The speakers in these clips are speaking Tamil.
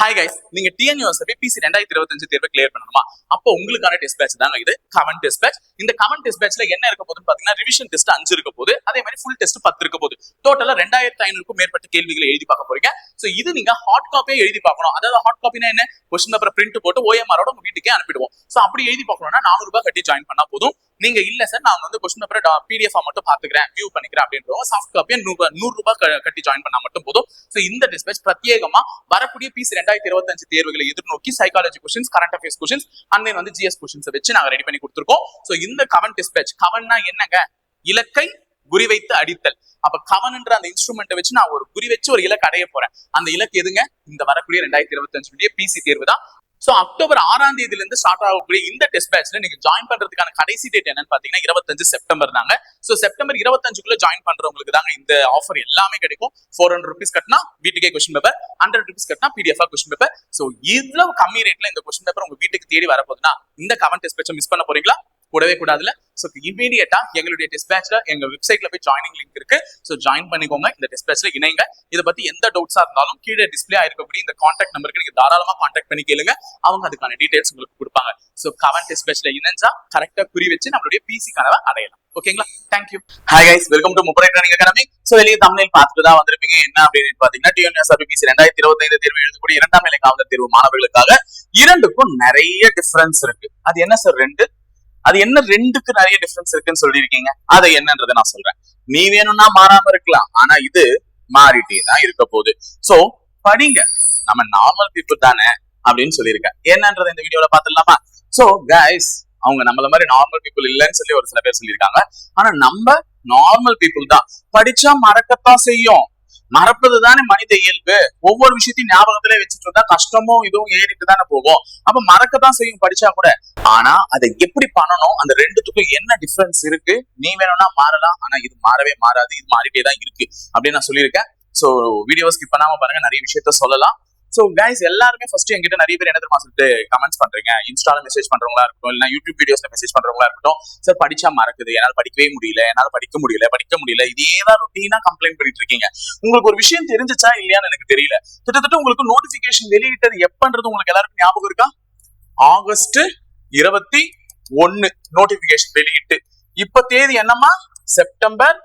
ஹாய் கைஸ் நீங்க டிஎன்யூஎஸ்எஃபி பிசி ரெண்டாயிரத்தி இருபத்தஞ்சு தேர்வு கிளியர் பண்ணணுமா? அப்போ உங்களுக்கான டெஸ்ட் பேட்ச் தாங்க இது கமெண்ட் டெஸ்ட் பேட்ச் இந்த கமெண்ட் டெஸ்ட் பேட்ச்ல என்ன இருக்க போதுன்னு பாத்தீங்கன்னா ரிவிஷன் டெஸ்ட் அஞ்சு இருக்க போகுது. அதே மாதிரி ஃபுல் டெஸ்ட் பத்து இருக்க போது டோட்டலா ரெண்டாயிரத்தி ஐநூறுக்கும் மேற்பட்ட கேள்விகளை எழுதி பார்க்க போறீங்க. சோ இது நீங்க ஹாட் காப்பியே எழுதி பார்க்கணும். அதாவது ஹாட் காப்பினா என்ன? கொஸ்டின் பேப்பர் பிரிண்ட் போட்டு ஓஎம்ஆரோட உங்க வீட்டுக்கே அனுப்பிடுவோம். சோ அப்படி எழுதி பார்க்கணும்னா நானூறு ரூபாய் கட்டி ஜாயின் பண்ணா போதும். நீங்க இல்ல சார் நான் வந்து கொஸ்டின் பேப்பர் பிடிஎஃப் மட்டும் பாத்துக்கிறேன் வியூ பண்ணிக்கிறேன் அப்படின்றவங்க சாஃப்ட் காப்பியை நூறு நூறு ரூபாய் கட்டி ஜாயின் பண்ணா மட்டும் போதும். ஸோ இந்த டிஸ்பேச் பிரத்யேகமா வரக்கூடிய பிசி ரெண்டாயிரத்தி இருபத்தஞ்சு தேர்வுகளை எதிர்நோக்கி psychology questions current affairs questions and then வந்து ஜிஎஸ் கொஸ்டின்ஸ் வச்சு நாங்க ரெடி பண்ணி கொடுத்துருக்கோம். ஸோ இந்த கவன் டிஸ்பேச் கவன்னா என்னங்க? இலக்கை குறிவைத்து அடித்தல். அப்ப கவன்ன்ற அந்த இன்ஸ்ட்ருமெண்ட்டை வச்சு நான் ஒரு குறி வச்சு ஒரு இலக்கு அடைய போறேன். அந்த இலக்கு எதுங்க? இந்த வரக்கூடிய ரெண்டாயிரத்தி இருபத்தஞ்சு பிசி தேர்வு தான். ஸோ அக்டோபர் ஆறாம் தேதியிலிருந்து ஸ்டார்ட் ஆகக்கூடிய இந்த டெஸ்ட் பேட்ச்ல நீங்க ஜாயின் பண்றதுக்கான கடைசி டேட் என்னன்னு பாத்தீங்கன்னா இருபத்தஞ்சு செப்டம்பர் தாங்க. ஸோ செப்டம்பர் இருபத்தஞ்சுக்குள்ள ஜாயின் பண்றவங்களுக்கு தாங்க இந்த ஆஃபர் எல்லாமே கிடைக்கும். ஃபோர் ஹண்ட்ரட் ருபீஸ் கட்டினா வீட்டுக்கே கொஸ்டின் பேப்பர் ஹண்ட்ரட் ருபீஸ் கட்டினா பிடிஎஃப் கொஸ்டின் பேப்பர் ஸோ இவ்வளவு கம்மி ரேட்ல இந்த கொஸ்டின் பேப்பர் உங்க வீட்டுக்கு தேடி வரப்போகுதுன்னா இந்த கவன் டெஸ்ட் பேட்சை மிஸ் பண்ண போறீங்களா? கூடவே கூடாதுல. ஸோ இமீடியட்டா எங்களுடைய டெஸ்ட் எங்க வெப்சைட்ல போய் ஜாயினிங் லிங்க் இருக்கு. ஸோ ஜாயின் பண்ணிக்கோங்க. இந்த டெஸ்ட் இணைங்க. இதை பத்தி எந்த டவுட்ஸா இருந்தாலும் கீழே டிஸ்பிளே ஆயிருக்கக்கூடிய இந்த கான்டாக்ட் நம்பருக்கு நீங்க தாராளமா கான்டாக்ட் பண்ணி கேளுங்க. அவங்க அதுக்கான டீடைல்ஸ் உங்களுக்கு கொடுப்பாங்க. ஸோ கவன் டெஸ்ட் இணைஞ்சா கரெக்டா குறி வச்சு நம்மளுடைய பிசி கனவை அடையலாம். ஓகேங்களா thank you hi guys welcome to முப்பரை training academy so வெளியே தமிழில் பார்த்துட்டு தான் வந்திருப்பீங்க. என்ன அப்படின்னு பாத்தீங்கன்னா டிஎன்எஸ்ஆர்பி பிசி ரெண்டாயிரத்தி இருபத்தைந்து தேர்வு எழுதக்கூடிய இரண்டாம் நிலை காவலர் தேர்வு மாணவர்களுக்காக இரண்டுக்கும் நிறைய டிஃபரன்ஸ் இருக்கு. அது என்ன சார் ரெண்டு அது என்ன ரெண்டுக்கு நிறைய டிஃபரன்ஸ் இருக்குன்னு சொல்லியிருக்கீங்க? அதை என்னன்றதை நான் சொல்றேன். நீ வேணும்னா மாறாம இருக்கலாம். ஆனா இது மாறிட்டே தான் இருக்க போகுது. சோ படிங்க. நம்ம நார்மல் பீப்புள் தானே அப்படின்னு சொல்லியிருக்கேன். என்னன்றதை இந்த வீடியோல பாத்துடலாமா சோ கைஸ் அவங்க நம்மள மாதிரி நார்மல் பீப்புள் இல்லைன்னு சொல்லி ஒரு சில பேர் சொல்லியிருக்காங்க. ஆனா நம்ம நார்மல் பீப்புள் தான். படிச்சா மறக்கத்தான் செய்யும். மறப்பது தானே மனித இயல்பு? ஒவ்வொரு விஷயத்தையும் ஞாபகத்திலே வச்சுட்டு இருந்தா கஷ்டமும் இதுவும் ஏறிட்டு தானே போகும். அப்ப மறக்கத்தான் செய்யும் படிச்சா கூட. ஆனா அதை எப்படி பண்ணணும்? அந்த ரெண்டுத்துக்கும் என்ன டிஃபரன்ஸ் இருக்கு? நீ வேணும்னா மாறலாம் ஆனா இது மாறவே மாறாது இது மாறிட்டே தான் இருக்கு. அப்படின்னு நான் சொல்லியிருக்கேன். சோ வீடியோ ஸ்கிப் பண்ணாம பாருங்க நிறைய விஷயத்த சொல்லலாம். ஸோ கைஸ் எல்லாருமே ஃபர்ஸ்ட் என்கிட்ட நிறைய பேர் என்ன தெரியுமா சொல்லிட்டு கமெண்ட்ஸ் பண்றீங்க? இன்ஸ்டால மெசேஜ் பண்றவங்களா இருக்கட்டும் இல்ல யூடியூப் வீடியோஸ்ல மெசேஜ் பண்றவங்களா இருக்கட்டும் சார் படிச்சா மறக்குது. என்னால் படிக்கவே முடியல. என்னால் படிக்க முடியல. படிக்க முடியல. இதே தான் ரொட்டீனா கம்ப்ளைண்ட் பண்ணிட்டு இருக்கீங்க. உங்களுக்கு ஒரு விஷயம் தெரிஞ்சுச்சா இல்லையான்னு எனக்கு தெரியல. கிட்டத்தட்ட உங்களுக்கு நோட்டிபிகேஷன் வெளியிட்டது எப்பன்றது உங்களுக்கு எல்லாருக்கும் ஞாபகம் இருக்கா? ஆகஸ்ட் இருபத்தி ஒன்னு நோட்டிபிகேஷன் வெளியிட்டு. இப்ப தேதி என்னம்மா? செப்டம்பர்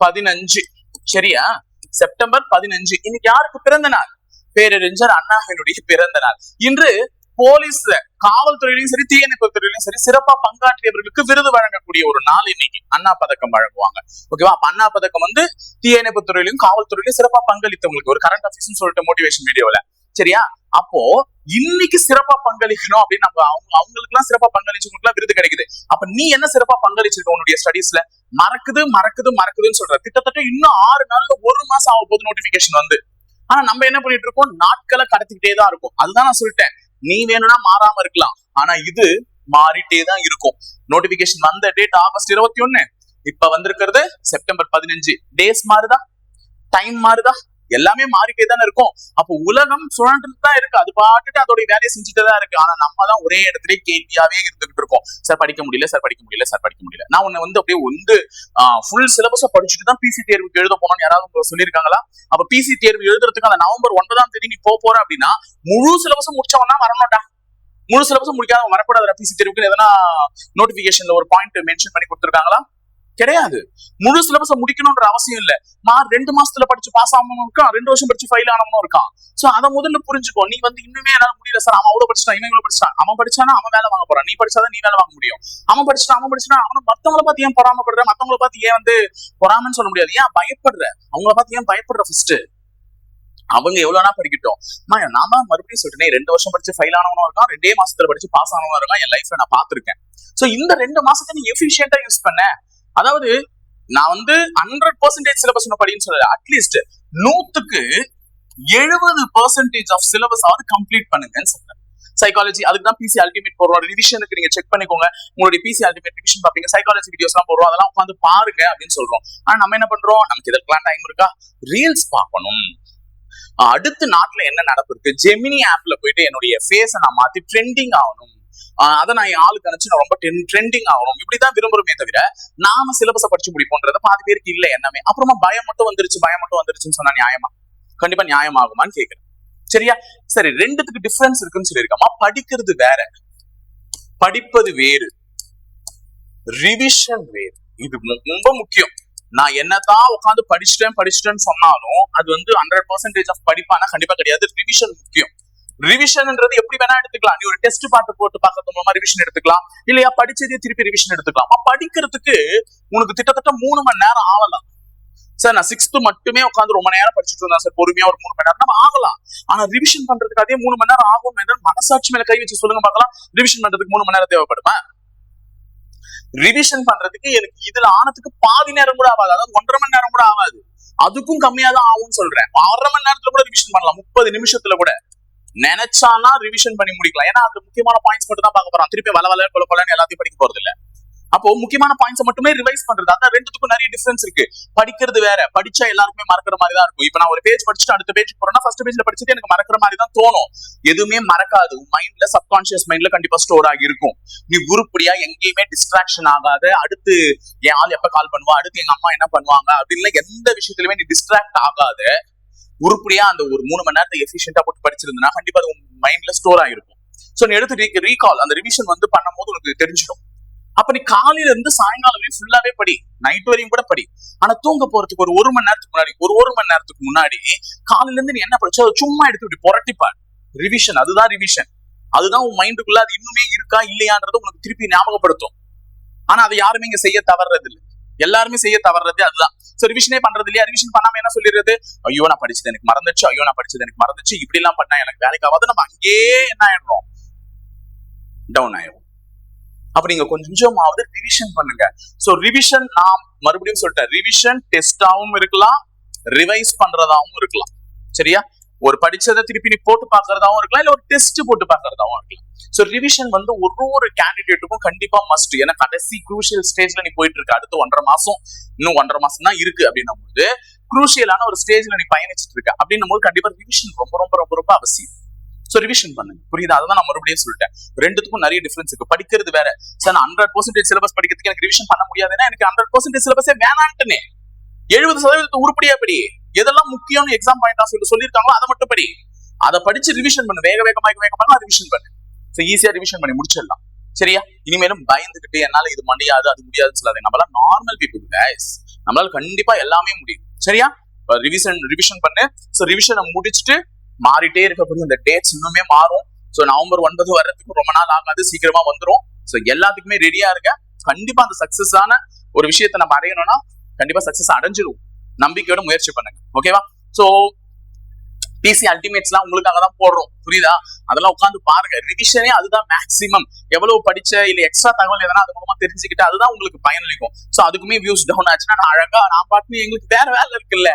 பதினஞ்சு. சரியா? செப்டம்பர் பதினஞ்சு. இன்னைக்கு யாருக்கு பிறந்த நாள்? பேரறிஞர் அண்ணாவினுடைய பிறந்த நாள். இன்று போலீஸ் காவல்துறையிலும் சரி தீயணைப்பு துறையிலும் சரி சிறப்பா பங்காற்றியவர்களுக்கு விருது வழங்கக்கூடிய ஒரு நாள் இன்னைக்கு. அண்ணா பதக்கம் வழங்குவாங்க. ஓகேவா அப்ப அண்ணா பதக்கம் வந்து தீயணைப்பு துறையிலும் காவல்துறையிலும் சிறப்பா பங்களித்தவங்களுக்கு ஒரு கரண்ட் அஃபேர்ஸ் சொல்லிட்டு மோட்டிவேஷன் வீடியோல சரியா? அப்போ இன்னைக்கு சிறப்பா பங்களிக்கணும் அப்படின்னு நம்ம அவங்க அவங்களுக்கு எல்லாம் சிறப்பா பங்களிச்சவங்களுக்கு எல்லாம் விருது கிடைக்குது. அப்ப நீ என்ன சிறப்பா பங்களிச்சிருக்க உன்னுடைய ஸ்டடீஸ்ல மறக்குது மறக்குது மறக்குதுன்னு சொல்ற. கிட்டத்தட்ட இன்னும் ஆறு நாள்ல ஒரு மாசம் ஆக போது நோட்டிபிகேஷன் வந்து. ஆனா நம்ம என்ன பண்ணிட்டு இருக்கோம்? நாட்களை கடத்திக்கிட்டே தான் இருக்கும். அதுதான் நான் சொல்லிட்டேன். நீ வேணும்னா மாறாம இருக்கலாம். ஆனா இது மாறிட்டே தான் இருக்கும். நோட்டிபிகேஷன் வந்த டேட் ஆகஸ்ட் இருபத்தி ஒண்ணு. இப்ப வந்திருக்கிறது செப்டம்பர் பதினஞ்சு. டேஸ் மாறுதா? டைம் மாறுதா? எல்லாமே மாறிட்டே தானே இருக்கும். அப்போ உலகம் சுழன்றுட்டு தான் இருக்கு. அது பாட்டுட்டு அதோட வேலையை செஞ்சுட்டு தான் இருக்கு. ஆனா நம்ம தான் ஒரே இடத்துல கேள்வியாவே இருந்துகிட்டு இருக்கோம். சார் படிக்க முடியல சார் படிக்க முடியல சார் படிக்க முடியல. நான் உன்னை வந்து அப்படியே வந்து ஃபுல் சிலபஸை படிச்சுட்டு தான் பிசி தேர்வுக்கு எழுத போனோம்னு யாராவது உங்களுக்கு சொல்லியிருக்காங்களா? அப்ப பிசி தேர்வு எழுதுறதுக்கு அந்த நவம்பர் ஒன்பதாம் தேதி நீ போக போற அப்படின்னா முழு சிலபஸும் முடிச்சவனா வரணும்டா. முழு சிலபஸும் முடிக்காத வரக்கூடாது பிசி தேர்வுக்கு எதனா நோட்டிபிகேஷன்ல ஒரு பாயிண்ட் மென்ஷன் பண்ணி கொடுத்துருக்காங்களா? கிடையாது. முழு சிலபஸ முடிக்கணும்ன்ற அவசியம் இல்ல. மா ரெண்டு மாசத்துல படிச்சு பாஸ் ஆகணும் இருக்கான் ரெண்டு வருஷம் படிச்சு ஃபைல் ஆனவனும் இருக்கான். சோ அதை முதல்ல புரிஞ்சுக்கோ. நீ வந்து இன்னுமே என்னால முடியல சார் அவன் அவ்வளவு படிச்சான் இவன் இவ்வளவு படிச்சான் அவன் படிச்சானா அவன் வேலை வாங்க போறான். நீ படிச்சாதான் நீ வேலை வாங்க முடியும். அவன் படிச்சுட்டா அவன் படிச்சுட்டான் அவன் மத்தவங்கள பார்த்து ஏன் பொறாமப்படுற? மத்தவங்கள பார்த்து ஏன் வந்து பொறாமன்னு சொல்ல முடியாது. ஏன் பயப்படுற? அவங்கள பார்த்து ஏன் பயப்படுற ஃபர்ஸ்ட் அவங்க எவ்வளவுனா படிக்கட்டும். நான் தான் மறுபடியும் சொல்லிட்டேன் ரெண்டு வருஷம் படிச்சு ஃபைல் ஆனவனும் இருக்கான் ரெண்டே மாசத்துல படிச்சு பாஸ் ஆனவனும் இருக்கான். என் லைஃப்ல நான் பாத்திருக்கேன் சோ இந்த ரெண்டு மாசத்தை நீ எஃபிஷியன்டா யூஸ் பண்ண. அதாவது நான் வந்து ஹண்ட்ரட் பர்சன்டேஜ் சிலபஸ் படின்னு சொல்லல அட்லீஸ்ட் நூத்துக்கு எழுபது பர்சன்டேஜ் ஆஃப் சிலபஸ் ஆவது கம்ப்ளீட் பண்ணுங்கன்னு சொல்றேன். சைக்காலஜி அதுக்கு தான் பிசி அல்டிமேட் போடுறோம் ரிவிஷனுக்கு நீங்க செக் பண்ணிக்கோங்க. உங்களுடைய பிசி அல்டிமேட் ரிவிஷன் பாப்பீங்க சைக்காலஜி வீடியோஸ் எல்லாம் போடுறோம் அதெல்லாம் உட்காந்து பாருங்க அப்படின்னு சொல்றோம். ஆனா நம்ம என்ன பண்றோம்? நமக்கு இதற்கெல்லாம் டைம் இருக்கா? ரீல்ஸ் பார்க்கணும். அடுத்த நாட்டுல என்ன நடப்பு இருக்கு ஜெமினி ஆப்ல போயிட்டு என்னுடைய ஃபேஸை நான் மாத்தி ட்ரெண்டிங் ஆகணும். அதை நான் என் ஆளுக்கு நினைச்சு நான் ரொம்ப ட்ரெண்டிங் ஆகணும். இப்படிதான் விரும்புறமே தவிர நாம சிலபஸை படிச்சு முடிப்போன்றது பாதி பேருக்கு இல்ல என்னமே. அப்புறமா பயம் மட்டும் வந்துருச்சு பயம் மட்டும் வந்துருச்சுன்னு சொன்னா நியாயமா? கண்டிப்பா நியாயமாகுமான்னு கேக்குறேன். சரியா? சரி ரெண்டுத்துக்கு டிஃபரன்ஸ் இருக்குன்னு சொல்லியிருக்கோமா படிக்கிறது வேற. படிப்பது வேறு. ரிவிஷன் வேறு. இது ரொம்ப முக்கியம். நான் என்னதான் உட்காந்து படிச்சுட்டேன் படிச்சுட்டேன்னு சொன்னாலும் அது வந்து ஹண்ட்ரட் பர்சன்டேஜ் ஆஃப் படிப்பானா? கண்டிப்பா கிடையாது. ரிவிஷன் முக்கியம். ரிவிஷன்ன்றது எப்படி வேணா எடுத்துக்கலாம். நீ ஒரு டெஸ்ட் பாட்டு போட்டு பார்க்கறது மூலமா ரிவிஷன் எடுத்துக்கலாம். இல்லையா படிச்சதே திருப்பி ரிவிஷன் எடுத்துக்கலாம். படிக்கிறதுக்கு உனக்கு கிட்டத்தட்ட மூணு மணி நேரம் ஆகலாம். சார் நான் சிக்ஸ்த் மட்டுமே உட்காந்து ரொம்ப நேரம் படிச்சுட்டு இருந்தேன் சார். பொறுமையா ஒரு மூணு மணி நேரம். நம்ம ஆகலாம். ஆனா ரிவிஷன் பண்றதுக்கு அதே மூணு மணி நேரம் ஆகும் என்றால் மனசாட்சி மேல கை வச்சு சொல்லுங்க பார்க்கலாம். ரிவிஷன் பண்றதுக்கு மூணு மணி நேரம் தேவைப்படுமா? ரிவிஷன் பண்றதுக்கு எனக்கு இதுல ஆனதுக்கு பாதி நேரம் கூட ஆகாது. அதாவது ஒன்றரை மணி நேரம் கூட ஆகாது. அதுக்கும் கம்மியா தான் ஆகும்னு சொல்றேன். அரை மணி நேரத்துல கூட ரிவிஷன் பண்ணலாம். முப்பது நிமிஷத்துல கூட. நினைச்சானா ரிவிஷன் பண்ணி முடிக்கலாம். ஏன்னா அது முக்கியமான பாயிண்ட்ஸ் மட்டும் தான் பார்க்க போறோம். திருப்பி வள வள கொல கொலன்னு எல்லாத்தையும் படிக்க போறது இல்ல அப்போ முக்கியமான பாயிண்ட்ஸ் மட்டுமே ரிவைஸ் பண்றது. அதான் ரெண்டுத்துக்கும் நிறைய டிஃபரன்ஸ் இருக்கு. படிக்கிறது வேற. படிச்சா எல்லாருக்குமே மறக்கிற மாதிரி தான் இருக்கும். இப்ப நான் ஒரு பேஜ் படிச்சுட்டு அடுத்த பேஜ் போறேன்னா ஃபர்ஸ்ட் பேஜ்ல படிச்சது எனக்கு மறக்கிற மாதிரி தான் தோணும். எதுவுமே மறக்காது. மைண்ட்ல சப்கான்சியஸ் மைண்ட்ல கண்டிப்பா ஸ்டோர் ஆகி இருக்கும். நீ உருப்படியா எங்கேயுமே டிஸ்ட்ராக்ஷன் ஆகாத. அடுத்து என் ஆள் எப்ப கால் பண்ணுவா? அடுத்து எங்க அம்மா என்ன பண்ணுவாங்க? அப்படின்னு எந்த விஷயத்துலயுமே நீ டிஸ்ட்ராக்ட் ஆகாத. உருப்படியா அந்த ஒரு மூணு மணி நேரத்தை எஃபிஷியன்டா போட்டு படிச்சிருந்தனா கண்டிப்பா அது மைண்ட்ல ஸ்டோர் ஆயிருக்கும். சோ நீ எடுத்து ரீகால் அந்த ரிவிஷன் வந்து பண்ணும்போது உனக்கு தெரிஞ்சிடும். அப்ப நீ காலையில இருந்து சாயங்காலம் வரையும் ஃபுல்லாவே படி. நைட் வரையும் கூட படி. ஆனா தூங்க போறதுக்கு ஒரு ஒரு மணி நேரத்துக்கு முன்னாடி ஒரு ஒரு மணி நேரத்துக்கு முன்னாடி காலையில இருந்து நீ என்ன படிச்சோ அதை சும்மா எடுத்து இப்படி புரட்டிப்பார். ரிவிஷன் அதுதான் ரிவிஷன் அதுதான் உன் மைண்டுக்குள்ள அது இன்னுமே இருக்கா இல்லையான்றது உனக்கு திருப்பி ஞாபகப்படுத்தும். ஆனா அதை யாருமே இங்க செய்ய தவறது இல்லை எல்லாருமே செய்ய தவறது அதுதான். சோ ரிவிஷனே பண்றது இல்லையா? ரிவிஷன் பண்ணாம என்ன சொல்லிடுறது? ஐயோ நான் படிச்சது எனக்கு மறந்துச்சு. ஐயோ நான் படிச்சது எனக்கு மறந்துச்சு. இப்படி எல்லாம் பண்ணா எனக்கு வேலைக்கு ஆகாது. நம்ம அங்கேயே என்ன ஆயிடுறோம்? டவுன் ஆயிடும் அப்ப நீங்க கொஞ்சமாவது ரிவிஷன் பண்ணுங்க. சோ ரிவிஷன் நான் மறுபடியும் சொல்லிட்டேன். ரிவிஷன் டெஸ்டாவும் இருக்கலாம். ரிவைஸ் பண்றதாவும் இருக்கலாம். சரியா? ஒரு படிச்சதை திருப்பி நீ போட்டு பாக்குறதாவும் இருக்கலாம் இல்ல ஒரு டெஸ்ட் போட்டு பாக்குறதாவும் இருக்கலாம். சோ ரிவிஷன் வந்து ஒரு ஒரு கேண்டிடேட்டுக்கும் கண்டிப்பா மஸ்ட் ஏன்னா கடைசி குரூஷியல் ஸ்டேஜ்ல நீ போயிட்டு இருக்க அடுத்து ஒன்றரை மாசம் இன்னும் ஒன்றரை மாசம் தான் இருக்கு அப்படின்னும் போது குரூஷியலான ஒரு ஸ்டேஜ்ல நீ பயணிச்சிட்டு இருக்க அப்படின்னும் போது கண்டிப்பா ரிவிஷன் ரொம்ப ரொம்ப ரொம்ப ரொம்ப அவசியம். சோ ரிவிஷன் பண்ணுங்க. புரியுது? அதான் நான் மறுபடியும் சொல்லிட்டேன். ரெண்டுத்துக்கும் நிறைய டிஃபரன்ஸ் இருக்கு. படிக்கிறது வேற. சார் நான் ஹண்ட்ரட் பர்சன்டேஜ் சிலபஸ் படிக்கிறதுக்கு எனக்கு ரிவிஷன் பண்ண முடியாதுன்னா எனக்கு ஹண்ட்ரட் பர்சன்டேஜ் சிலபஸே வேணான்ட்டுனே எழுபது சதவீதத்தை உருப்படியா படி எதெல்லாம் முக்கியம்னு எக்ஸாம் பாயிண்ட் ஆஃப் வியூ சொல்லியிருக்காங்களோ அதை மட்டும் படி. அதை படிச்சு ரிவிஷன் பண்ணு. வேக வேகமாக வேக வேகமா ரிவிஷன் பண்ணு. ஸோ ஈஸியா ரிவிஷன் பண்ணி முடிச்சிடலாம். சரியா? இனிமேலும் பயந்துகிட்டு என்னால இது முடியாது அது முடியாதுன்னு சொல்லாது நம்மளால நார்மல் பீப்புள் கைஸ் நம்மளால கண்டிப்பா எல்லாமே முடியும். சரியா? ரிவிஷன் ரிவிஷன் பண்ணு. ஸோ ரிவிஷனை முடிச்சுட்டு மாறிட்டே இருக்கக்கூடிய இந்த டேட்ஸ் இன்னுமே மாறும். ஸோ நவம்பர் ஒன்பது வர்றதுக்கு ரொம்ப நாள் ஆகாது. சீக்கிரமா வந்துடும் ஸோ எல்லாத்துக்குமே ரெடியா இருக்க கண்டிப்பா அந்த சக்சஸான ஒரு விஷயத்த நம்ம அடையணும்னா கண்டிப்பா சக்சஸ் அடைஞ்சிடும் நம்பிக்கையோட முயற்சி பண்ணுங்க. ஓகேவா சோ பிசி அல்டிமேட்ஸ்லாம் உங்களுக்காக தான் போடுறோம். புரியுதா? அதெல்லாம் உட்காந்து பாருங்க. ரிவிஷனே அதுதான் மேக்ஸிமம் எவ்வளவு படிச்ச இல்ல எக்ஸ்ட்ரா தகவல் எதனா அது மூலமா தெரிஞ்சுக்கிட்டு அதுதான் உங்களுக்கு பயனளிக்கும். சோ அதுக்குமே வியூஸ் டவுன் ஆச்சுன்னா நான் அழகா நான் பாட்டுன்னு எங்களுக்கு வேற வேலை இருக்குல்ல?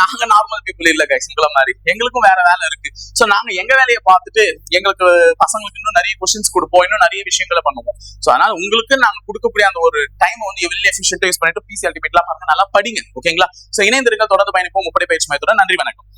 நாங்க நார்மல் பீப்புள் இல்ல கைஸ் உங்கள மாதிரி. எங்களுக்கும் வேற வேலை இருக்கு. சோ நாங்க எங்க வேலையை பார்த்துட்டு எங்களுக்கு பசங்களுக்கு இன்னும் நிறைய கொஸ்டின்ஸ் கொடுப்போம். இன்னும் நிறைய விஷயங்களை பண்ணுவோம். சோ அதனால உங்களுக்கு நாங்க கொடுக்கக்கூடிய அந்த ஒரு டைம் வந்து எவ்வளவு எஃபிஷியன்ட் யூஸ் பண்ணிட்டு பிசி அல்டிமேட்லாம் பாருங்க. நல்லா படிங்க. ஓகேங்களா சோ இணைந்திருக்க தொடர்ந்து பயணிப்போம். முப்படை பயிற்சி மையத்துடன். நன்றி வணக்கம்.